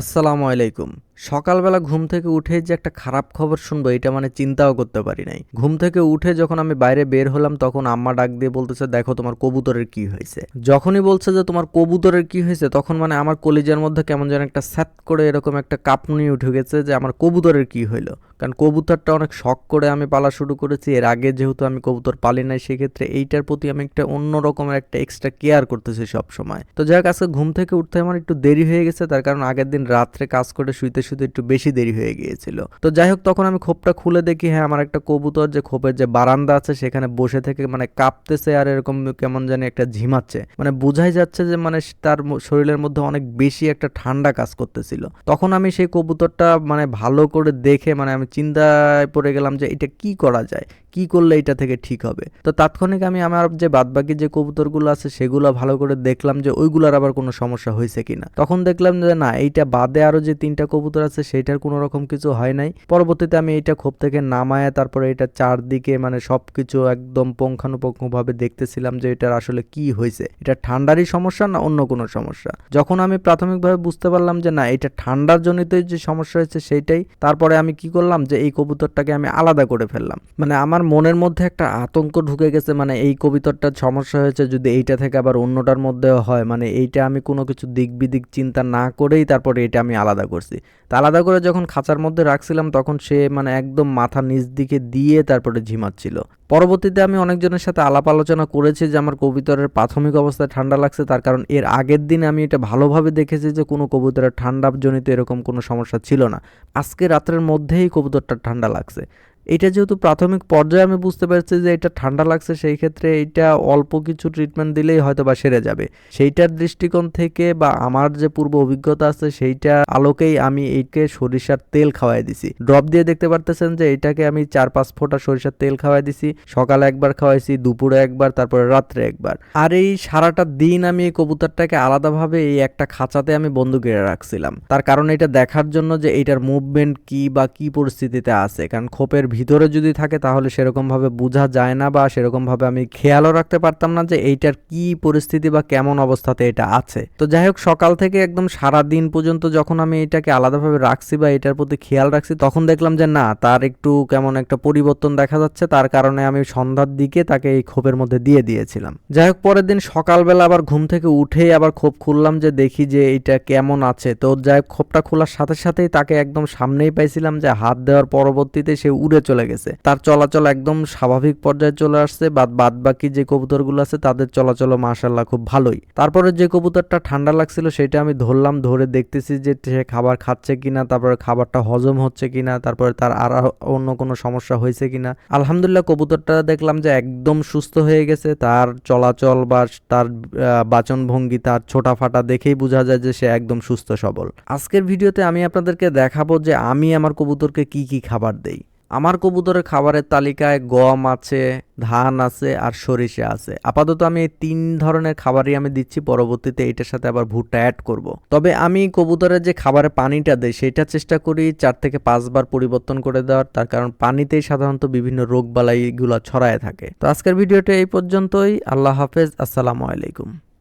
আসসালামু আলাইকুম। সকালবেলা ঘুম থেকে উঠে যে একটা খারাপ খবর শুনব, এটা মানে চিন্তাও করতে পারি নাই। ঘুম থেকে উঠে যখন আমি বাইরে বের হলাম, তখন আম্মা ডাক দিয়ে বলতেছে, দেখো তোমার কবুতরের কি হয়েছে। যখনই বলছে যে, তোমার কবুতরের কি হয়েছে? তখন মানে আমার কলিজার মধ্যে কেমন যেন একটা স্যাত করে এরকম একটা কাঁপুনি উঠে গেছে যে, আমার কবুতরের কি হইল? কারণ কবুতরটা অনেক শখ করে আমি পালা শুরু করেছি। এর আগে যেহেতু আমি কবুতর পালি নাই, সেক্ষেত্রে এইটার প্রতি আমি একটা অন্য রকমের একটা এক্সট্রা কেয়ার করতেছি সব সময় তো যাই হোক, আজকে ঘুম থেকে উঠতে আমার একটু দেরি হয়ে গেছে। তার কারণ আগের দিন রাত্রে কাজ করে শুইতে শুইতে একটু বেশি দেরি হয়ে গিয়েছিল। তো যাই হোক তখন আমি খোপটা খুলে দেখি হ্যাঁ আমার একটা কবুতর যে খোপের যে বারান্দা আছে, সেখানে বসে থেকে মানে কাঁপতেছে আর এরকম কেমন জানি একটা ঝিমাচ্ছে। মানে বোঝাই যাচ্ছে যে মানে তার শরীরের মধ্যে অনেক বেশি একটা ঠান্ডা কাজ করতেছিল। তখন আমি সেই কবুতরটা মানে ভালো করে দেখে মানে আমি চিন্তায় পড়ে গেলাম যে এটা কি করা যায়? কি করলে এটা থেকে ঠিক হবে? তো তাৎক্ষণিক আমি আমার যে বাদবাকি যে কবুতরগুলো আছে, সেগুলো ভালো করে দেখলাম যে ওইগুলোর আবার কোনো সমস্যা হয়েছে কিনা। তখন দেখলাম যে না, এইটা বাদে আরও যে তিনটা কবুতর আছে সেটার কোনো রকম কিছু হয় নাই। পরবর্তীতে আমি এইটা খোপ থেকে নামায় তারপরে এটা চারদিকে মানে সবকিছু একদম পুঙ্খানুপুঙ্খভাবে দেখতেছিলাম যে এটার আসলে কি হয়েছে। এটা ঠান্ডারই সমস্যা না অন্য কোনো সমস্যা? যখন আমি প্রাথমিকভাবে বুঝতে পারলাম যে না, এটা ঠান্ডার জনিতই যে সমস্যা হয়েছে সেইটাই, তারপরে আমি কি করলাম যে এই কবুতরটাকে আমি আলাদা করে ফেললাম। মানে আমার মনের মধ্যে একটা আতঙ্ক ঢুকে গেছে মানে এই কবিতরটার সমস্যা হয়েছে যদি এইটা থেকে আবার অন্যটার মধ্যেও হয় মানে এইটা আমি কোনো কিছু দিক বিদিক চিন্তা না করেই তারপরে এটা আমি আলাদা করছি। তা আলাদা করে যখন খাঁচার মধ্যে রাখছিলাম, তখন সে মানে একদম মাথা নিচ দিকে দিয়ে তারপরে ঝিমাচ্ছিল। পরবর্তীতে আমি অনেকজনের সাথে আলাপ আলোচনা করেছি যে আমার কবুতরের প্রাথমিক অবস্থায় ঠান্ডা লাগছে, তার কারণ এর আগের দিন আমি এটা ভালোভাবে দেখেছি যে কোনো কবুতরের ঠান্ডাজনিত এরকম কোনো সমস্যা ছিল না। আজকে রাত্রের মধ্যেই কবুতরটার ঠান্ডা লাগছে। এটা যেহেতু প্রাথমিক পর্যায়ে আমি বুঝতে পারছি যে এটা ঠান্ডা লাগছে, সেই ক্ষেত্রে এটা অল্প কিছু ট্রিটমেন্ট দিলেই হয়তো বা সেরে যাবে। সেইটার দৃষ্টিকোণ থেকে বা আমার যে পূর্ব অভিজ্ঞতা আছে, সেইটা আলোকেই আমি এইকে সরিষার তেল খাওয়াই দিছি। ড্রপ দিয়ে দেখতে পারতেছেন যে এটাকে আমি চার পাঁচ ফোঁটা সরিষার তেল খাওয়াই দিছি। সকালে একবার খাওয়াইছি, দুপুরে একবার, তারপরে রাত্রে একবার। আর এই সারাটা দিন আমি এই কবুতরটাকে আলাদাভাবে এই একটা খাঁচাতে আমি বন্ধ করে রাখছিলাম। তার কারণ এটা দেখার জন্য যে এটার মুভমেন্ট কি বা কি পরিস্থিতিতে আছে। কারণ খোপের ভিতরে যদি থাকে তাহলে সেরকমভাবে বোঝা যায় না বা সেরকমভাবে আমি খেয়ালও রাখতে পারতাম না যে এইটার কি পরিস্থিতি বা কেমন অবস্থাতে এটা আছে। তো যাই হোক সকাল থেকে একদম সারা দিন পর্যন্ত যখন আমি এটাকে আলাদাভাবে রাখছি বা এটার প্রতি খেয়াল রাখছি, তখন দেখলাম যে না, তার একটু কেমন একটা পরিবর্তন দেখা যাচ্ছে। তার কারণে আমি সন্ধ্যার দিকে তাকে এই খোপের মধ্যে দিয়ে দিয়েছিলাম। যাই হোক পরের দিন সকালবেলা আবার ঘুম থেকে উঠেই আবার খোপ খুললাম যে দেখি যে এটা কেমন আছে। তো যাই হোক খোপটা খোলার সাথে সাথেই তাকে একদম সামনেই পাইছিলাম যে হাত দেওয়ার পরবর্তীতে সে উড়ে চলে গেছে। তার চলাচল একদম স্বাভাবিক পর্যায়ে চলে আসছে, বাদ বাদ বাকি যে কবুতরগুলো আছে তাদের চলাচল মাশাল্লাহ খুব ভালোই। তারপরে যে কবুতরটা ঠান্ডা লাগছিল সেটা আমি ধরলাম, ধরে দেখতেছি যে সে খাবার খাচ্ছে কিনা, তারপরে খাবারটা হজম হচ্ছে কিনা, তারপরে তার আর অন্য কোনো সমস্যা হয়েছে কিনা। আলহামদুলিল্লাহ কবুতরটা দেখলাম যে একদম সুস্থ হয়ে গেছে। তার চলাচল বা তার বাচন ভঙ্গি তার ছোটা ফাটা দেখেই বোঝা যায় যে সে একদম সুস্থ সবল। আজকের ভিডিওতে আমি আপনাদেরকে দেখাবো যে আমি আমার কবুতরকে কি কি খাবার দেই। আমার কবুতরের খাবারের তালিকায় গম আছে, ধান আছে আর সরিষা আছে। আপাতত আমি এই তিন ধরনের খাবারই আমি দিচ্ছি, পরবর্তীতে এটার সাথে আবার ভুট্টা অ্যাড করব। তবে আমি কবুতরের যে খাবারে পানিটা দেই সেটা চেষ্টা করি চার থেকে পাঁচবার পরিবর্তন করে দেওয়ার, তার কারণ পানিতেই সাধারণত বিভিন্ন রোগ বালাইগুলো ছড়ায় থাকে। তো আজকের ভিডিওটা এই পর্যন্তই। আল্লাহ হাফেজ, আসসালামু আলাইকুম।